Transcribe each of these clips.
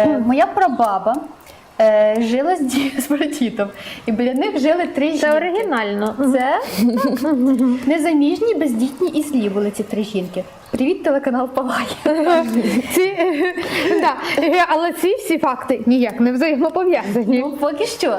Е, Моя прабаба е, жила з, ді- з братітом, і біля них жили три Це оригінально. Це незаміжні, бездітні і злі були ці три жінки. Привіт, телеканал Палай. Ці, да, але ці всі факти ніяк не взаємопов'язані. Ну, поки що.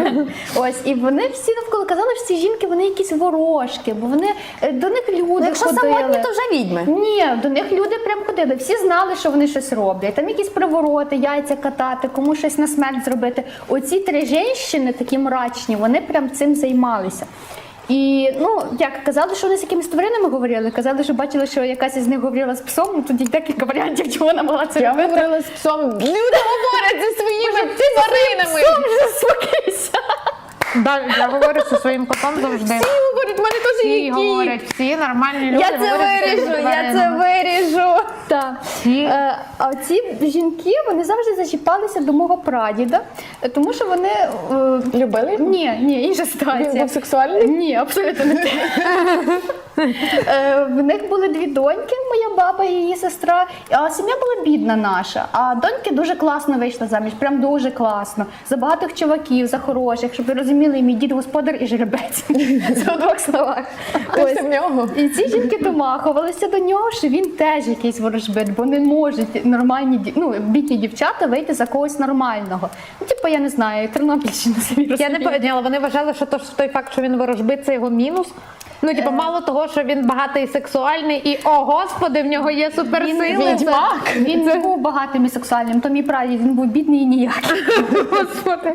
Ось, і вони всі навколо казали, що ці жінки вони якісь ворожки, бо вони е, до них люди Ну, якщо ходили. самотні, то вже відьми. Ні, до них люди прям ходили. Всі знали, що вони щось роблять. Там якісь привороти, яйця катати, кому щось на смерть зробити. Оці три жінки, такі мрачні, вони прям цим займалися. І ну як казали, що вони з якимись тваринами говорили, казали, що бачили, що якась із них говорила з псом. Ну тоді декілька варіантів, чого вона могла це Я робити. говорила з псом. Люди говорять зі своїми Ти тваринами. Псом вже заспокійся. Да, я говорю зі своїм котом завжди. Всі говорять, в мене теж Всі говорять, всі нормальні люди. Я це говорять виріжу, я це виріжу. Так. Всі. Е, а ці жінки вони завжди зачіпалися до мого прадіда, тому що вони. е, Любили? ні, ні, інша Він ситуація. був сексуальний? Ні, абсолютно не те. Е, В них були дві доньки, моя баба і її сестра. А сім'я була бідна наша. А доньки дуже класно вийшли заміж, прям дуже класно. За багатих чуваків, за хороших, щоб ви розуміли, мій дід господар і жеребець. Це у двох словах. Нього. І ці жінки домахувалися до нього, що він теж якийсь ворожбит, бо не можуть нормальні ну, бідні дівчата вийти за когось нормального. Ну, типу, я не знаю, Тернопільщина собі Я не поняла, вони вважали, що то, що той факт, що він ворожбит, це його мінус. Ну, Е. типу, мало того, що він багатий сексуальний, і о господи, в нього є суперсили. відьмак. Він не був багатим і сексуальним, то мій прадід, він був бідний і ніякий. Господи.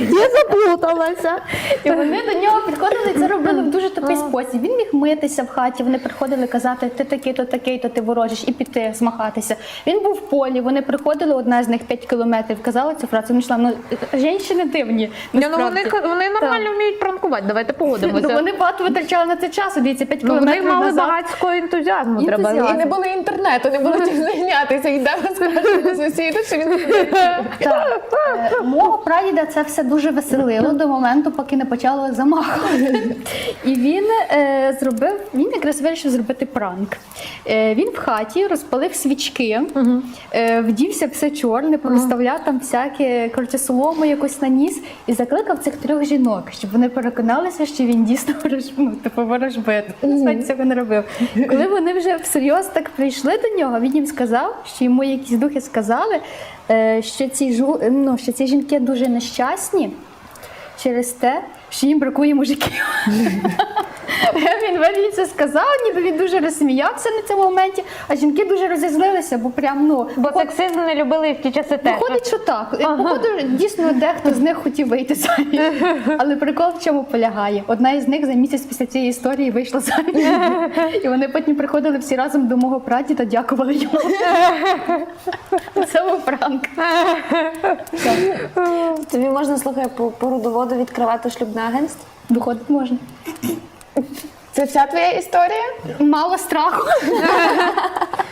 Я заплуталася. І вони до нього підходили і це робили в дуже такий спосіб. Він міг митися в хаті, вони приходили казати, ти такий, то такий, то ти ворожиш, і піти змахатися. Він був в полі, вони приходили, одна з них 5 кілометрів, казала цю фразу, він йшла, ну, жінки дивні. Ні, ну вони, вони нормально вміють пранкувати, давайте погодимося. Ну, вони багато витрачали на це часу, дивіться, 5 Ну, кілометрів них мали назад. Ентузіазму. Треба. І не було інтернету, не було чим зайнятися. Йдемо скажемо сусіду, що він Так. Мого прадіда це все дуже веселило до моменту, поки не почало замахувати. І він е, зробив, він якраз вирішив зробити пранк. Е, він в хаті розпалив свічки, е, вдівся все чорне, проставляв там всяке коротше, солому якусь наніс і закликав цих трьох жінок, щоб вони переконалися, що він дійсно ворож- ну, типу ворожбит. Насправді цього не робив. Коли вони вже всерйоз так прийшли до нього, він їм сказав, що йому якісь духи сказали, е, що ці жу, ну, що ці жінки дуже нещасні через те, що їм бракує мужиків. Він вирішив це сказав, ніби він дуже розсміявся на цьому моменті, а жінки дуже розізлилися, бо прям ну Бо сексизм не любили в ті часи теж. Виходить, що так. Походу, дійсно дехто з них хотів вийти заміж. Але прикол в чому полягає? Одна із них за місяць після цієї історії вийшла заміж. І вони потім приходили всі разом до мого прадіда, дякували йому. Це був пранк. Тобі можна, слухай, по, по родоводу відкривати шлюбне агентство? Виходить можна. Це вся твоя історія? Мало страху.